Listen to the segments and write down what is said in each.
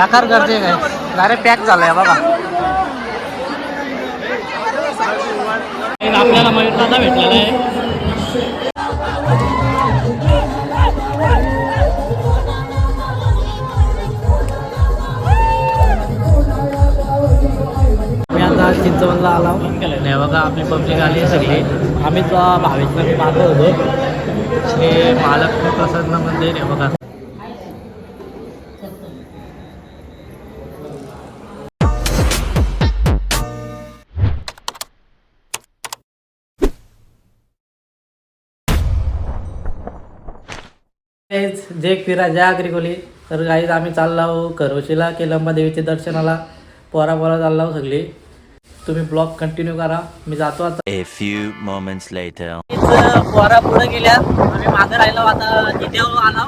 बेकार गरजे काय डायरेक्ट पॅक झालाय बघा. आपल्याला दादा भेटलेला आहे. चिंचवणला आला. नाही बघा आपली पब्लिक आली आहे सगळी. आम्ही तो भावेशला मी मागं होतो. हे महालक्ष्मी प्रसन्न मंदिर आहे बघा. Guys, जय फिरा जय अग्रिकोली तर गाईज आम्ही चाललो आहो करवशीला केलंबा देवीच्या दर्शनाला. पोरा पोरा चाललो आहो सगळी. तुम्ही ब्लॉग कंटिन्यू करा. मी जातो आता. A few moments later. पोरा पुढे गेल्या. आम्ही मागे राहिलो आता जिदेव आलो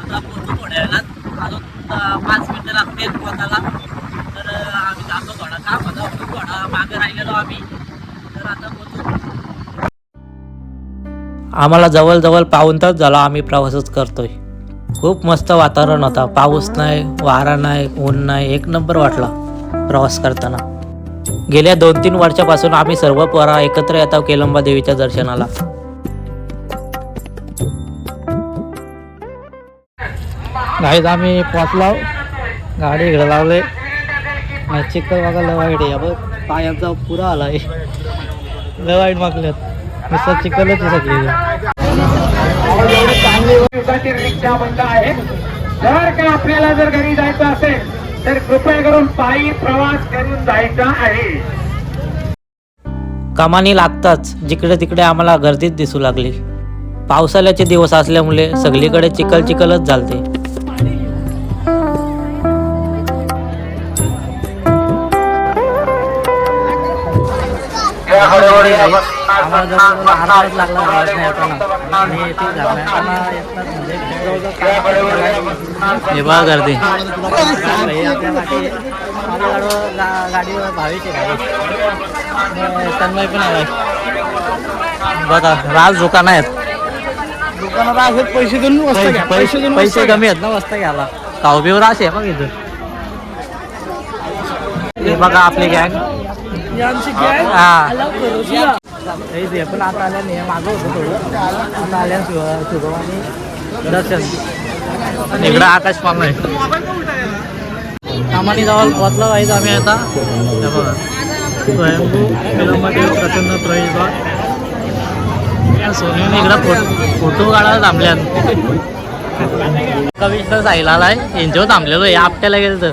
आता पोहोचू थोड्या वेळात अजून अं, पाच मिनिटं लागतील पोहोचायला तर अं, आम्ही जातो थोडा काम होता थोडा मागे राहिलेलो आम्ही. तर आता पोहोचू आम्हाला जवळजवळ पाऊन तास झाला आम्ही प्रवासच करतोय. खूप मस्त वातावरण होता. पाऊस नाही वारा नाही ऊन नाही एक नंबर वाटला प्रवास करताना. गेल्या दोन तीन वर्षापासून आम्ही सर्व पोरा एकत्र येतो केलंबा देवीच्या दर्शनाला. गाईत आम्ही पोचलो गाडी इकडे लावले. चिखल बघा लय वाईट आहे. बघ पायांचा पुरा आलाय. लय वाईट मागल्यात नुसतं चिखलच आहे सगळी. रिक्षा बंद आहे जर का आपल्याला जर घरी जायचं असेल तर कृपया करून पायी प्रवास करून जायचा आहे कमानी लागताच जिकडे तिकडे आम्हाला गर्दीच दिसू लागली. पावसाळ्याचे दिवस असल्यामुळे सगळीकडे चिखल चिखलच झालते. हळूहळू आम्हाला जवळजवळ. आणि म्हणजे हे बघा गर्दी. भावीचे गाडी तन्मय पण आलाय. बघा राज दुकान आहेत. दुकानात आहेत पैसे देऊन पैसे देऊन पैसे कमी आहेत ना वस्ता घ्यायला. कावबीवर असे आहे बघ इथं. हे बघा आपली गँग. पण आता आल्या नाही मागं होतं थोडं. आता आल्या आणि दर्शन. इकडं आकाश पाम आहे आम्हाला जवळ पाहिजे आम्ही आता. बघा. स्वयंभू फिल्ममध्ये प्रसन्न प्रवेश सोनीने इकडं फोटो फोटो काढायला थांबल्यान कविष्ण साईला आलाय. यांच्यावर थांबलेलो आहे. आपट्याला गेलं तर.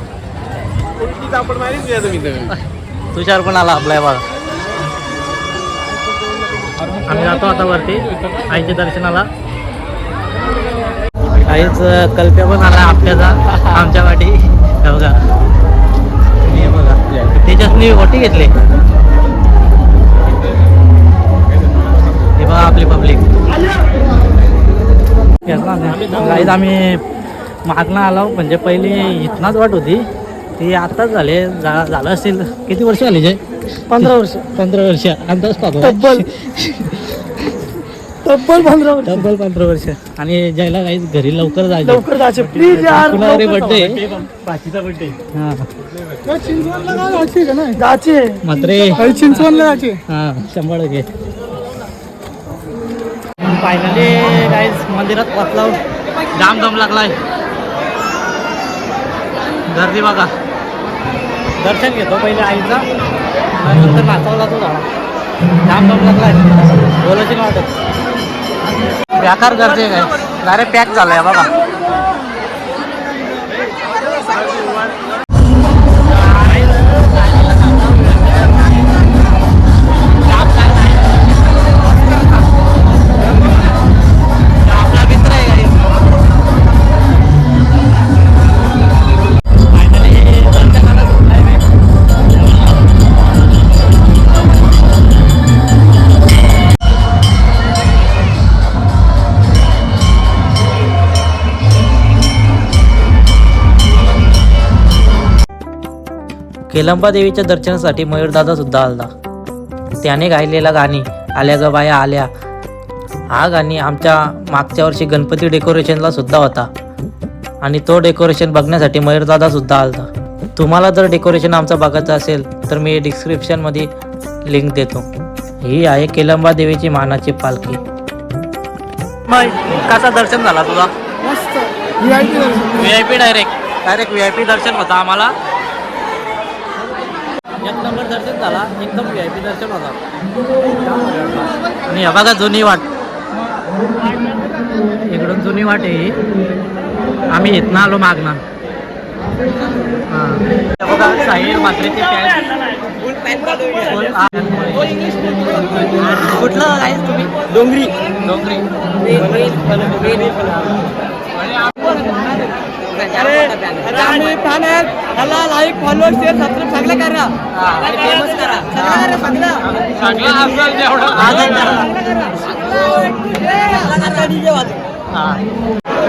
तुषार पण आला आपल्या बघा. आम्ही जातो आता वरती आईच्या दर्शनाला. आईच कल्प्या पण आला आपल्याचा आमच्या वाटी. बघा. त्याच्यात बघा. वाटी ओटी घेतली. हे बघा आपली पब्लिक. आम्ही मागणं आलो म्हणजे पहिली इथनाच वाट होती. ती आत्ताच झाले झा- झालं असेल किती वर्ष आली जे पंधरा वर्ष. पंधरा वर्ष. अंदाज पाहतो तब्बल. तब्बल पंधरा वर्ष. तब्बल पंधरा वर्ष. आणि ज्याला काही घरी लवकर जायचं. लवकर जायचे. प्लीज यार कुणावरी लवकर बर्थडे पाचीचा बर्थडे हा. चिंचवणला जायचे का नाही? जायचे मात्रे. काही चिंचवणला जायचे हा शंभर टक्के. फायनली गाईज मंदिरात पोचलो जाम दम लागलाय. गर्दी बघा. दर्शन घेतो पहिले आईचा. नंतर नाचावला जातो झाला जाम दम लागला बोलायची वाटत. व्याकार गर्दी काय डायरेक्ट पॅक झालाय बघा. देवीच्या दर्शनासाठी मयूरदादा सुद्धा आलता त्याने गायलेला गाणी आल्या ग बाया आल्या. हा गाणी आमच्या मागच्या वर्षी गणपती डेकोरेशनला सुद्धा होता. आणि तो डेकोरेशन बघण्यासाठी मयूरदादा सुद्धा आलता तुम्हाला जर डेकोरेशन आमचं बघायचं असेल तर मी डिस्क्रिप्शनमध्ये लिंक देतो. ही आहे केलंबा देवीची मानाची पालखी. कसा दर्शन झाला तुझा? मस्त. V I P V I P direct direct V I P दर्शन होता आम्हाला. एक नंबर दर्शन झाला एकदम व्ही आय पी दर्शन होता. आणि बघा जुनी वाट. इकडून जुनी वाट आहे. आम्ही इथनं आलो मागणं बघा साहिल मात्रेची कुठलं आहे तुम्ही? डोंगरी. डोंगरी. आम्ही ह्याला लाईक फॉलोअर शेअर सबस्क्राईब सगळं करा. फेमस करा सगळं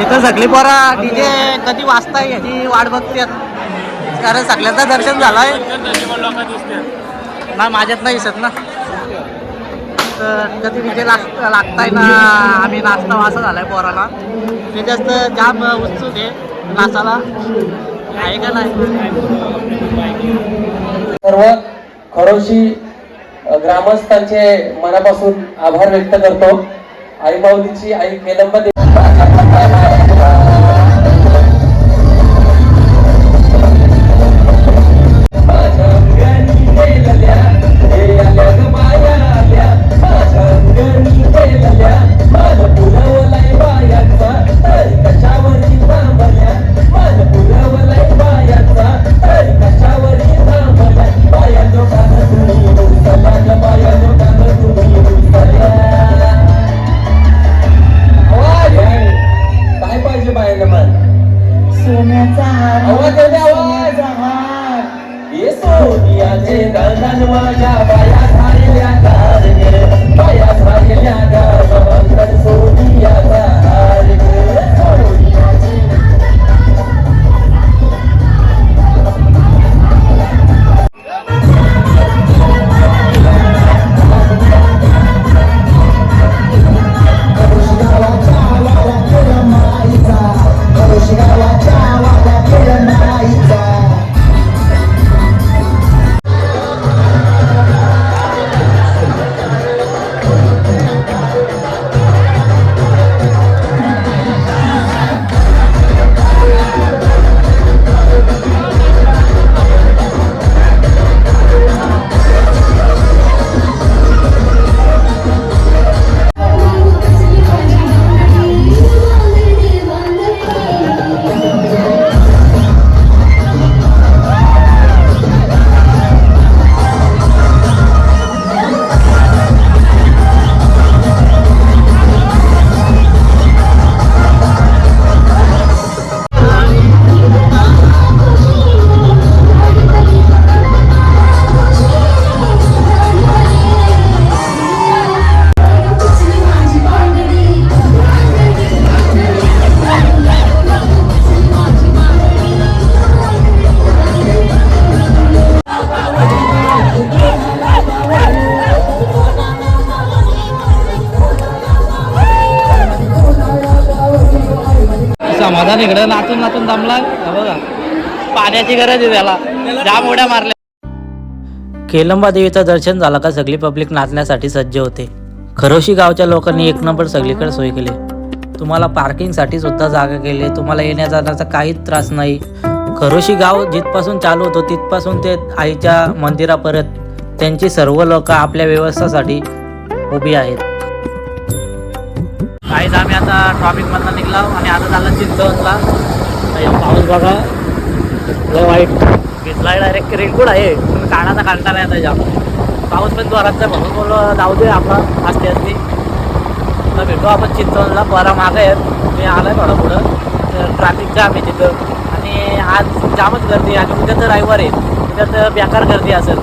इथं सगळी पोरा डीजे कधी वाजताय याची वाट बघतात कारण सगळ्यांचं दर्शन झालंय. ना माझ्यात नाही दिसत ना. तर कधी डीजे लाग लागताय ना आम्ही नाचता असं झालाय पोराला. ते जास्त जाम उत्सुक आहे नाचाला. आहे का नाही? सर्व खरोशी ग्रामस्थांचे मनापासून आभार व्यक्त करतो. आई माऊलीची आई केलंब समाधान इकडं नाचून नाचून दमलाय. हा बघा. पाण्याची गरज आहे त्याला. जाम उड्या मारल्या. केलंबा देवीचं दर्शन झालं का सगळी पब्लिक नाचण्यासाठी सज्ज होते. खरोशी गावच्या लोकांनी एक नंबर सगळीकडे सोय केली. तुम्हाला पार्किंगसाठी सुद्धा जागा केली. तुम्हाला येण्या जाण्याचा काहीच त्रास नाही. खरोशी गाव जिथपासून चालू होतो तिथपासून ते आईच्या मंदिरापर्यंत त्यांची सर्व लोक आपल्या व्यवस्थेसाठी उभी आहेत. काहीच आम्ही आता ट्रॉफिकमधनं निघलो आणि आता झालं चिंचवणला. पाऊस बघा. लय वाईट. घेतला डायरेक्ट रेनकोट आहे. पण काढाचा काढता नाही आता पाऊस पण जोरात म्हणून बोललो जाऊ दे आपला असते असते तर भेटू आपण चिंचवणला. बरा माग आहेत. मी आलाय थोडं पुढं. तर ट्रॅफिक जाम आहे तिथं. आणि आज जामच गर्दी आहे. आणि उद्या तर रविवार आहे. उद्या तर बेकार गर्दी असेल.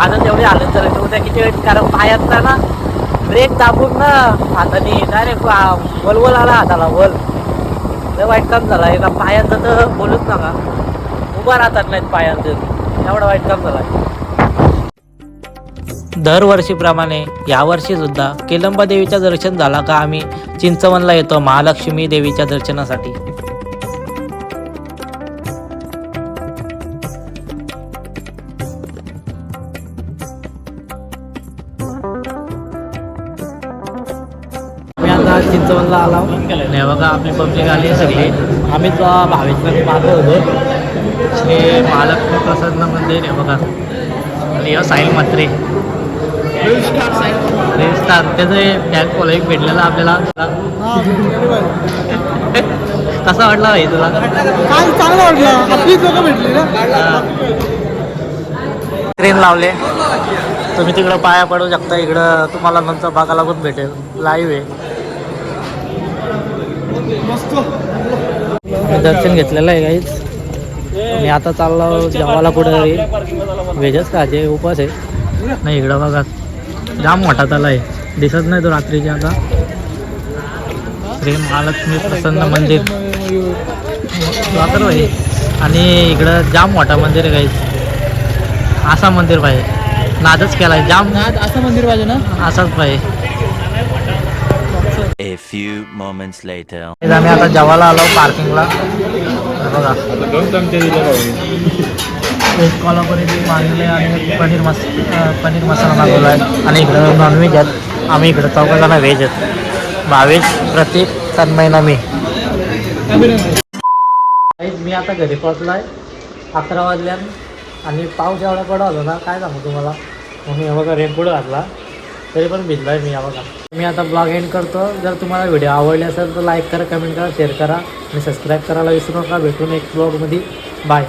आजच एवढी आलं तर उद्या किती वेळ कारण पायातला ना ब्रेक दाबून ना हाताने डायरेक्ट वलवल आला हाताला वल लय वाईट काम झाला एका ना तर बोलूच नका. उभा राहतात नाहीत पायांचं. एवढं वाईट काम झाला. दरवर्षीप्रमाणे यावर्षी सुद्धा केलंबा देवीचं दर्शन झाला का आम्ही चिंचवनला येतो महालक्ष्मी देवीच्या दर्शनासाठी. चिंचवणला आला नाही बघा आपली पब्लिक आली सगळी आम्ही जो भावेशला मागं होतो. श्री महालक्ष्मी प्रसन्न मंदिर आहे बघा. आणि ह्यो साहिल म्हात्रे. स्टार त्याचं फॅन फॉलोईंग भेटलेलं आपल्याला. कसा वाटला भाई तुला? चांगलं वाटलं? ट्रेन लावले. तुम्ही तिकडं पाया पडू शकता. इकडं तुम्हाला नंतर बघायला पण भेटेल. लाईव्ह आहे. दर्शन घेतलेलं आहे काहीच मी आता चाललो जेवायला कुठं व्हेजच खायचे उपास आहे. नाही इकडं बघा. जाम मोठा त्याला आहे. दिसत नाही तो रात्रीच्या आता. श्री महालक्ष्मी प्रसन्न मंदिर. वाकर भाई आणि इकडं जाम मोठा मंदिर आहे काहीच असा मंदिर पाहिजे. नादच केलाय जाम. असं मंदिर पाहिजे ना? असाच पाहिजे. A few moments later. आम्ही आता जेवायला आलो पार्किंगला बघा. व्हेज कोल्हापुरी मागवले आणि पनीर मस पनीर मसाला मागवला आहे. आणि इकडं नॉनव्हेज आहेत. आम्ही इकडं चौघ जण व्हेज आहेत. भावेश प्रतीक तन्मयना मी. मी आता घरी पोहोचलो आहे अकरा वाजल्यान आणि पाऊस एवढा पडा होता ना काय सांगू तुम्हाला? मग मी बघा रेनकोट घातला. तरी पण भिजलो आहे मी बघा. मी आता ब्लॉग एंड करतो. जर तुम्हाला व्हिडिओ आवडले असेल तर लाईक करा कमेंट करा शेअर करा आणि सबस्क्राईब करायला विसरू नका. भेटून एक ब्लॉगमध्ये बाय